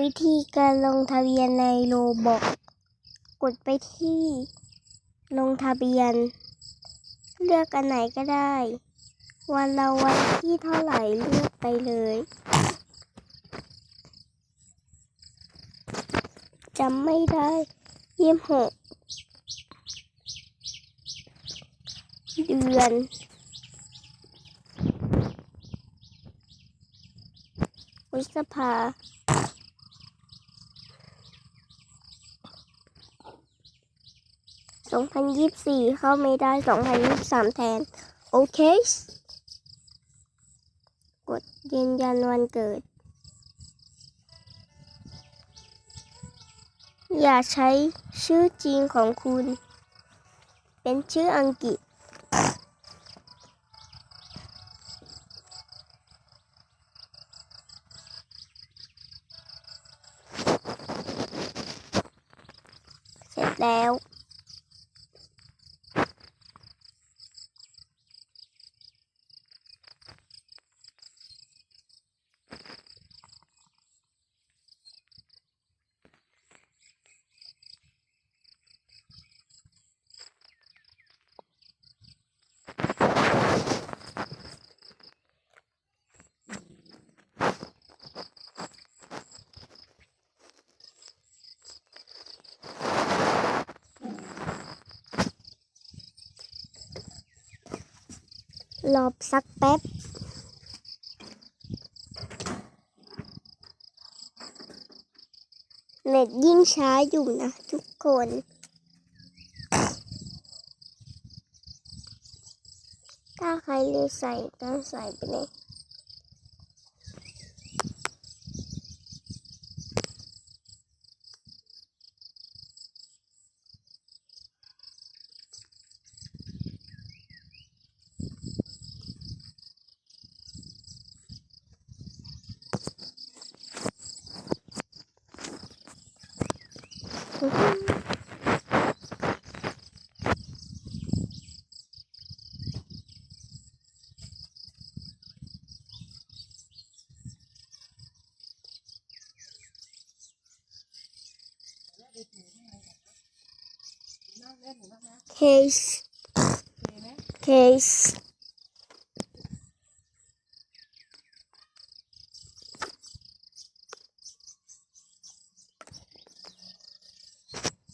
วิธีการลงทะเบียนในโรบอกกดไปที่ ลงทะเบียน เลือกอันไหนก็ได้ วันเราวันที่เท่าไหร่เลือกไปเลยจำไม่ได้ยี่หกเดือนพฤษภา สองพันยี่สี่เข้าไม่ได้สองพันยี่สามแทน โอเค กดยืนยันวันเกิด อย่าใช้ชื่อจริงของคุณ เป็นชื่ออังกฤษ เสร็จแล้ว รอสักแป๊บ เน็ตยิ่งช้าอยู่นะทุกคนถ้าใครลืมใส่ก็ใส่ไปเลย เคสเคส